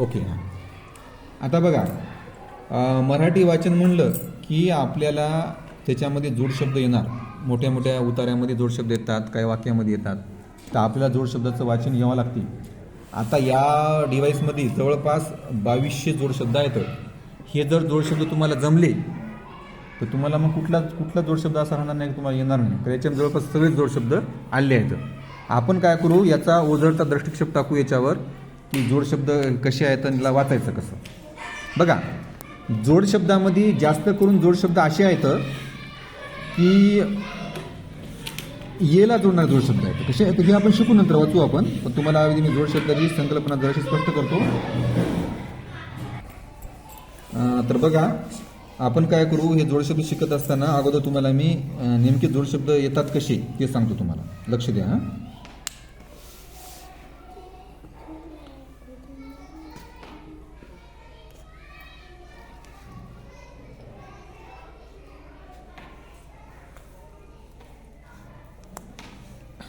Okay हां. आता बघा मराठी वाचन म्हणलं की आपल्याला त्याच्यामध्ये जोडशब्द येणार. मोठ्या मोठ्या उतार्यामध्ये जोडशब्द येतात काही वाक्यामध्ये येतात. तर आपल्याला जोडशब्दाचं वाचन घ्यावं लागते आता या डिव्हाइसमध्ये जवळपास बावीसशे जोडशब्द आहेत. हे जर जोडशब्द तुम्हाला जमले तर तुम्हाला मग कुठला कुठला जोडशब्द असा राहणार नाही तुम्हाला येणार नाही. तर याच्या जवळपास सगळेच जोडशब्द आले आहेत. आपण काय करू याचा ओझरचा दृष्टिक्षेप टाकू याच्यावर. की जोडशब्द कसे आहेत आणि वाचायचं कसं? बघा जोडशब्दामध्ये जास्त करून जोडशब्द असे आहेत की येला जोडणारे जोडशब्द आहेत. कसे आहेत? हे आपण शिकू नंतर वाचू आपण. पण तुम्हाला आधी मी जोडशब्दाची संकल्पना जराशी स्पष्ट करतो. तर बघा आपण काय करू? हे जोडशब्द शिकत असताना अगोदर तुम्हाला मी नेमके जोडशब्द येतात कसे ते सांगतो तुम्हाला. लक्ष द्या हां.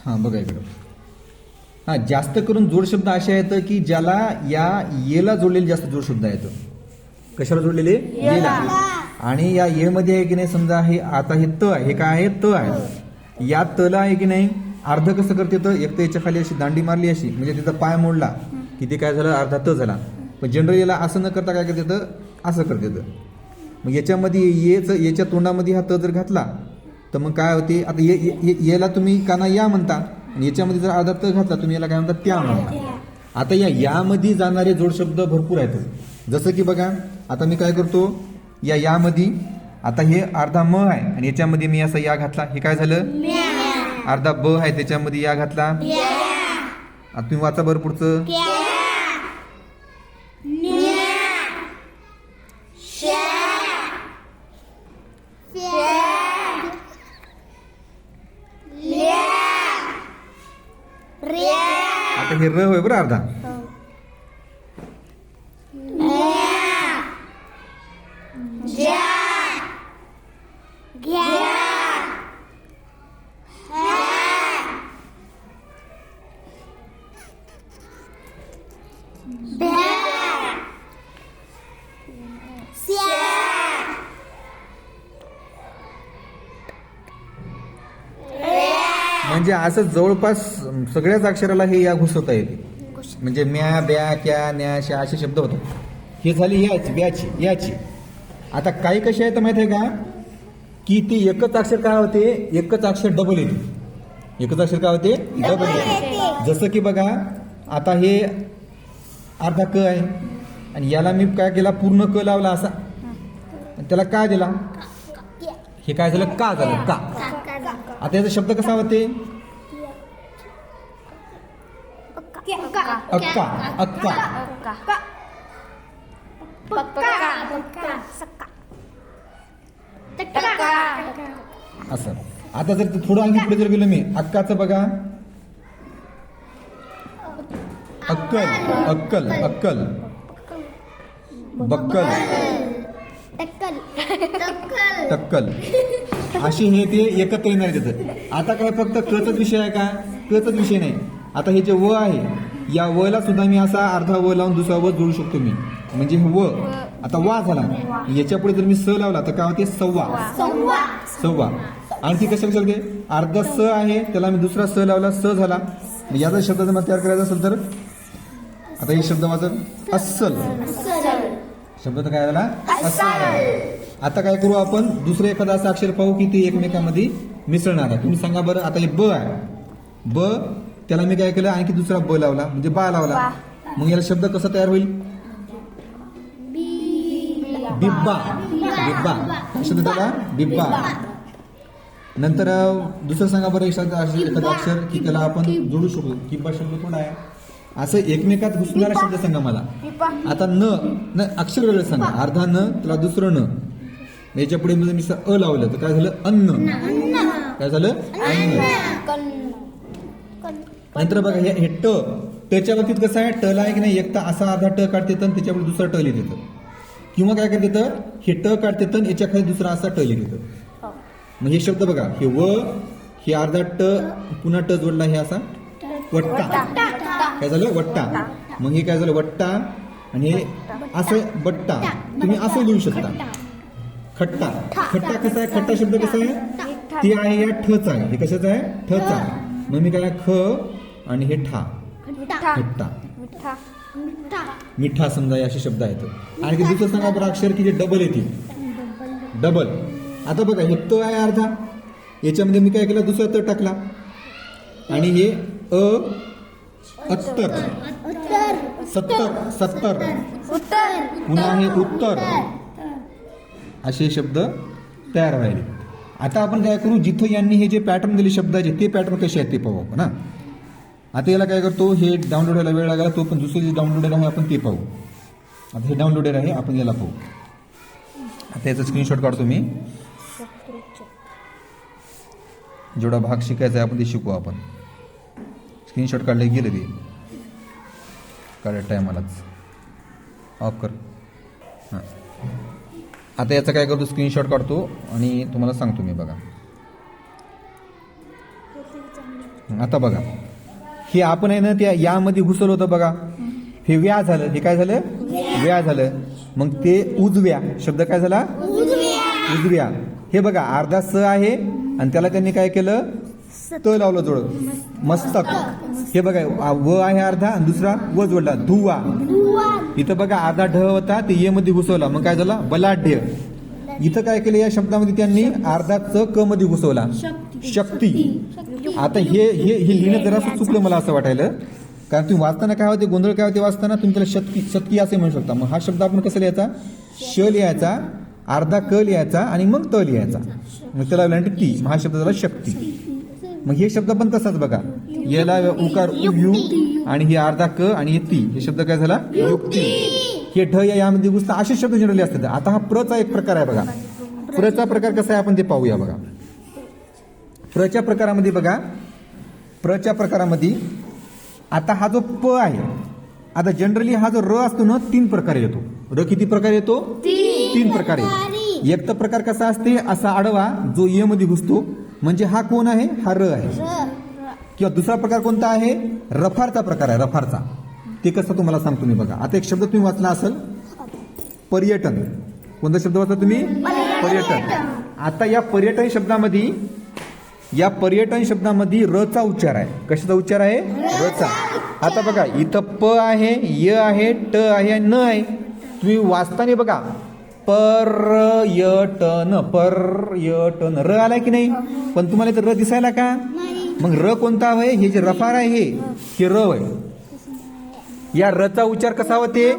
हां बघा इकडं. हां जास्त करून जोडशब्द असे आहेत की ज्याला या येला जोडलेले जास्त जोडशब्द आहेत. कशाला जोडलेले? येला. आणि या ये मध्ये आहे की नाही समजा हे आता हे त आहे हे काय आहे? त आहे. या तला आहे की नाही अर्ध कसं करते तर एक तर याच्या खाली अशी दांडी मारली अशी म्हणजे तिचा पाय मोडला. की ते काय झालं? अर्धा त झाला. पण जनरल याला असं न करता काय करते तर असं करते तर मग याच्यामध्ये येच याच्या तोंडामध्ये हा त जर घातला तर मग काय होते आता ये, ये- ये- याला तुम्ही काना या म्हणता. आणि याच्यामध्ये जर अर्धा त घातला तुम्ही याला काय म्हणता त्या म्हणता. आता या यामध्ये जाणारे जोडशब्द भरपूर आहेत. जसं की बघा आता मी काय करतो या यामध्ये आता हे अर्धा म आहे आणि याच्यामध्ये मी असा या घातला. हे काय झालं? अर्धा ब आहे त्याच्यामध्ये या घातला. आता तुम्ही वाचा बरं पुढचं. आता हे र होय बरं अर्धा म्हणजे असं जवळपास सगळ्याच अक्षराला हे या घुसवता येते. म्हणजे म्या ब्या क्या न्या शा असे शब्द होतात. हे झाली याची ब्याची याची. आता काही कसे आहेत माहिती आहे का? की ते एकच अक्षर काय होते? एकच अक्षर डबल येते. एकच अक्षर काय होते? डबल येते. जसं की बघा आता हे अर्धा क आहे. आणि याला मी काय केला? पूर्ण क लावला असा. आणि त्याला काय दिला? हे काय झालं? का झालं? का. आता याचा शब्द कसा होते? अक्का अक्का असं. आता जर ते थोडं आणखी पुढे जर गेलो मी अक्काचं बघा. अक्कल अक्कल अक्कल. बक्कल. टक्कल अशी हे ते एकत्र येणार तिथं. आता काय फक्त कचच विषय आहे का? कचच विषय नाही. आता हे जे व आहे या व ला सुद्धा मी असा अर्धा व लावून दुसरा व जोडू शकतो मी. म्हणजे व आता वा झाला. याच्यापुढे जर मी स लावला तर काय होते? सव्वा. सव्वा. आणखी कशा कशाला ते अर्धा स आहे त्याला मी दुसरा स लावला स झाला. मग याचा शब्द जर मला तयार करायचा असेल तर? आता हे शब्द वाचत अस्सल. शब्द तर काय झाला? अस्सल. आता काय करू आपण? दुसरं एखादं असं अक्षर पाहू की ते एकमेकांमध्ये मिसळणार आहे. तुम्ही सांगा बरं आता हे ब आहे. ब त्याला मी काय केलं आणखी दुसरा ब लावला म्हणजे बा लावला. मग याला शब्द कसा तयार होईल? बिब्बा. बिब्बा. शब्द त्याला बिब्बा. नंतर दुसरं सांगा बरं एखादं अक्षर की त्याला आपण जोडू शकतो किंवा शब्द थोडा आहे? असं एकमेकात घुसणारा शब्द सांगा मला. आता न न अक्षर वेगळं सांगा. अर्धा न त्याला दुसरं न. याच्यापुढे मी अ लावलं तर काय झालं? अन्न. काय झालं? अन्न. नंतर बघा हे हे ट टच्या बाबतीत कसं आहे? टला आहे की नाही? एक तर असा अर्धा ट काढते तर त्याच्यापुढे दुसरा ट लिहित किंवा काय करते तर हे ट काढते तर याच्या खाली दुसरा असा ट लिहित मग हे शब्द बघा हे व हे अर्धा ट पुन्हा ट जोडला हे असा वट्टा. काय झालं? वट्टा. मग हे काय झालं? वट्टा आणि हे असं बट्टा. तुम्ही असं लिहू शकता. खट्टा. खट्टा कसा आहे? खट्टा शब्द कसा आहे? ते आहे या ठचा. आहे हे कशाचं आहे? ठचा. मग मी काय ख आणि हे ठा. खट्टा. मिठा. समजा हे असे शब्द आहेत. आणि दुसरं सांगा बरं अक्षर की जे डबल येतील. डबल आता बघा हे त आहे अर्धा. याच्यामध्ये मी काय केलं? दुसरा त टाकला. आणि हे अ अत्तर. सत्तर सत्तर. पुन्हा हे उत्तर. असे शब्द तयार व्हायले. आता आपण काय करू? जिथं यांनी हे जे पॅटर्न दिले शब्दाचे ते पॅटर्न कसे आहेत ते पाहू आपण हा. आता याला काय करतो? हे डाउनलोड व्हायला वेळ लागला तो पण दुसरं जे डाउनलोडेड आहे आपण ते पाहू. आता हे डाउनलोडेड आहे आपण याला पाहू. आता याचा स्क्रीनशॉट काढतो मी. जेवढा भाग शिकायचा आहे आपण ते शिकू आपण. स्क्रीनशॉट काढले गेले ते. काढायला टायमालाच ऑफ कर. हां. आता याचा काय करतो? स्क्रीनशॉट काढतो आणि तुम्हाला सांगतो मी बघा. आता बघा. हे आपण आहे ना त्या यामध्ये घुसलं होतं बघा. हे व्या झालं. हे काय झालं? व्या झालं. मग ते उजव्या. शब्द काय झाला? उजव्या. हे बघा अर्धा स आहे आणि त्याला त्यांनी काय केलं? त लावलं जोड. मस्तक. हे बघा व आहे अर्धा आणि दुसरा व जोडला. धुवा. इथं बघा अर्धा ढ होता ते ये मध्ये घुसवला. मग काय झालं? बलाढ्य. इथं काय केलं या शब्दामध्ये त्यांनी? अर्धा च क मध्ये घुसवला. शक्ती. आता हे हे हे लिहिणं जरासं चुकलं मला असं वाटायलं. कारण तुम्ही वाचताना काय होते गोंधळ काय होते वाचताना तुम्ही त्याला शतकी शतकी असे म्हणू शकता. मग हा शब्द आपण कसा लिहायचा? श लिहायचा अर्धा क लिहायचा आणि मग त लिहायचा. मग त्याला लावल्यानंतर ती. मग हा शब्द झाला शक्ती. मग हे शब्द पण तसाच बघा. याला उकार यू आणि हे अर्धा क आणि हे ती. हे शब्द काय झाला? युक्ती. हे ढ या यामध्ये घुसता असे शब्द जनरली असतात. आता हा प्रचा एक प्रकार आहे बघा. प्रचा प्रकार कसा आहे? आपण ते पाहूया बघा. प्रच्या प्रकारामध्ये बघा. प्रच्या प्रकारामध्ये आता हा जो प आहे आता जनरली हा जो र असतो ना तीन प्रकारे येतो. र किती प्रकारे येतो? तीन प्रकारे एक तर प्रकार कसा असते? असा आडवा जो ये मध्ये घुसतो. म्हणजे हा कोण आहे? हा र आहे. किंवा दुसरा प्रकार कोणता आहे? रफारचा प्रकार आहे रफारचा. ते कसं तुम्हाला सांगतो मी बघा. आता एक शब्द तुम्ही वाचला असेल. पर्यटन. कोणता शब्द वाचला तुम्ही? पर्यटन. आता या पर्यटन शब्दामध्ये या पर्यटन शब्दामध्ये रचा उच्चार आहे. कशाचा उच्चार आहे? रचा. आता बघा इथं प आहे य आहे ट आहे आणि न आहे. तुम्ही वाचताना बघा. पर्यटन पर्यटन. र आलाय की नाही? पण तुम्हाला इथं र दिसायला का? मग र कोणता आहे? हे जे रफार आहे हे र आहे. या रचा उच्चार कसा होते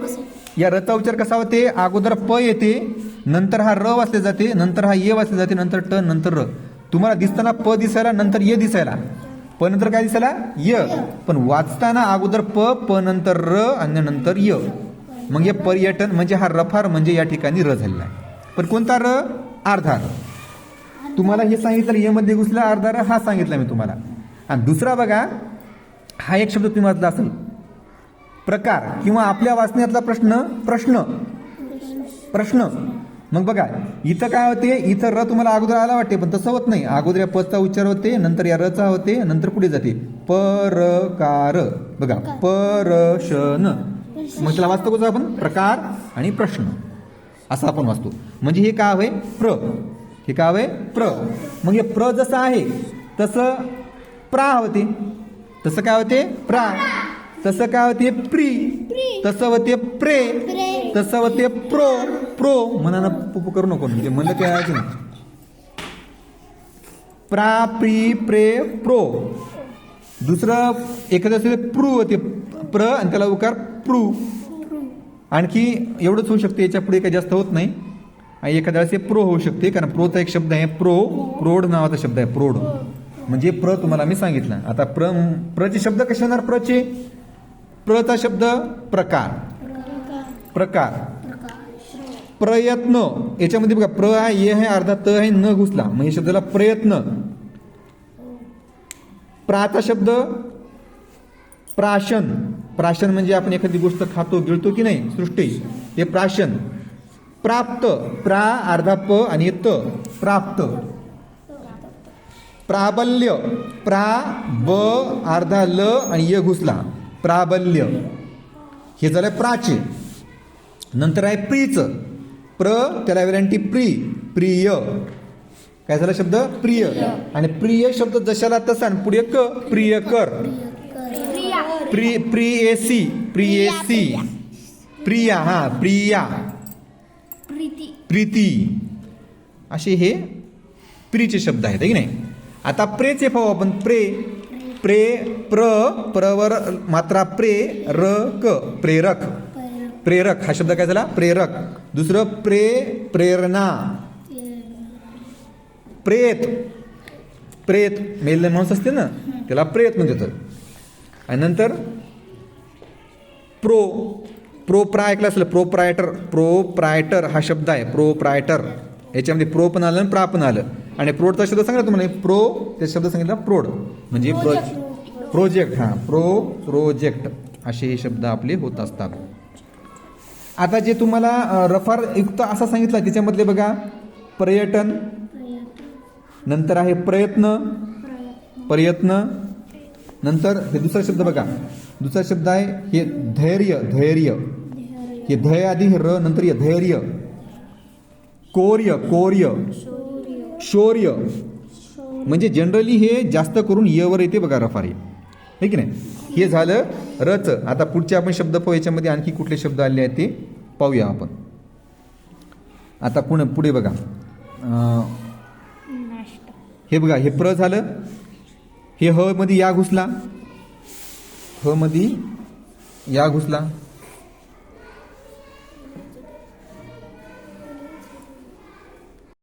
या रचा उच्चार कसा होते अगोदर प येते नंतर हा र वाचले जाते नंतर हा ये वाचले जाते नंतर ट नंतर र. तुम्हाला दिसताना प दिसायला नंतर य दिसायला. प नंतर काय दिसायला? य. पण वाचताना अगोदर प प नंतर र आणि नंतर य. मग हे पर्यटन म्हणजे हा रफार म्हणजे या ठिकाणी र झालेला आहे. पण कोणता र? अर्धा र. तुम्हाला हे सांगितलं ये मध्ये घुसला अर्धा र हा सांगितला मी तुम्हाला. आणि दुसरा बघा हा एक शब्द तुम्ही वाचला असेल. प्रकार किंवा आपल्या वाचण्यातला प्रश्न प्रश्न. प्रश्न. मग बघा इथं काय होते? इथं र तुम्हाला अगोदर आला वाटते पण तसं होत नाही. अगोदर या पचा उच्चार होते नंतर या रचा होते नंतर पुढे जाते. परकार. बघा परशन. मग त्याला वाचतो कसं आपण? प्रकार आणि प्रश्न. असं आपण वाचतो. म्हणजे हे काय हवंय प्र. हे काय हवंय प्र. मग हे प्र जसं आहे तसं प्रा होते. तसं काय होते? प्रा. तसं काय होते? प्री. तसं होते प्रे. तसं होते प्रो. प्रो मनानं पुपू करू नको म्हणजे म्हणलं काय आहे की नाही प्रा प्री प्रे प्रो. दुसरं एखादं असेल प्रू होते प्र आणि त्याला उकार प्रू. आणखी एवढंच होऊ शकते याच्यापुढे काही जास्त होत नाही. आणि एखाद्या वेळेस हे प्रो होऊ शकते कारण प्रोचा एक शब्द आहे प्रो प्रोड नावाचा शब्द आहे प्रोड. म्हणजे प्र तुम्हाला मी सांगितलं. आता प्र प्रचे शब्द कसे होणार प्रचे? प्रचा शब्द प्रकार. प्रकार. प्रयत्न. याच्यामध्ये बघा प्र आहे ये आहे अर्धा त आहे न घुसला. मग या शब्दाला प्रयत्न. प्राचा शब्द प्राशन. प्राशन म्हणजे आपण एखादी गोष्ट खातो गिळतो की नाही? सृष्टी. हे प्राशन. प्राप्त. प्रा अर्धा प आणि त. प्राप्त. प्राबल्य. प्रा ब अर्धा ल आणि य घुसला. प्राबल्य. हे झालं प्राचे. नंतर आहे प्रीच. प्र त्याला वेलांटी प्री प्रिय. काय झाला शब्द? प्रिय. आणि प्रिय शब्द जशाला तसा आणि पुढे क प्रिय कर प्रि प्रियसी प्रियसी. प्रिया हा प्रिया. प्रीती. असे हे प्रीचे शब्द आहेत है की नाही? आता प्रेचे पाहू आपण. प्रे. प्रे प्र प्रवर मात्रा प्रे र क प्रेरक. प्रेरक. हा शब्द काय झाला? प्रेरक. दुसरं प्रे प्रेरणा. प्रेत. प्रेत. मेल माणूस असते ना त्याला प्रेत म्हणते तर आणि नंतर प्रो. प्रो प्राय ऐकलं असेल प्रो प्रायटर प्रो प्रायटर हा शब्द आहे प्रो प्रायटर याच्यामध्ये प्रो पण आलं आणि प्रा पण आलं. आणि प्रोडचा शब्द सांगितलं तुम्हाला प्रो ते शब्द सांगितला प्रोड. म्हणजे प्रो प्रोजेक्ट. हां प्रो प्रोजेक्ट. असे हे शब्द आपले होत असतात. आता जे तुम्हाला रफार युक्त असा सांगितलं त्याच्यामधले बघा पर्यटन. नंतर आहे प्रयत्न. प्रयत्न. नंतर हे दुसरा शब्द बघा. दुसरा शब्द आहे हे धैर्य धैर्य. हे धय आधी हे र नंतर हे धैर्य. कोर्य कोर्य. शौर्य. म्हणजे जनरली हे जास्त करून यवर येते बघा रफार. है की नाही? हे झालं रच. आता पुढचे आपण शब्द पाहू याच्यामध्ये आणखी कुठले शब्द आले आहेत ते पाहूया आपण. आता कुण पुढे बघा. हे बघा हे प्र झालं. हे ह मध्ये या घुसला. ह मध्ये या घुसला.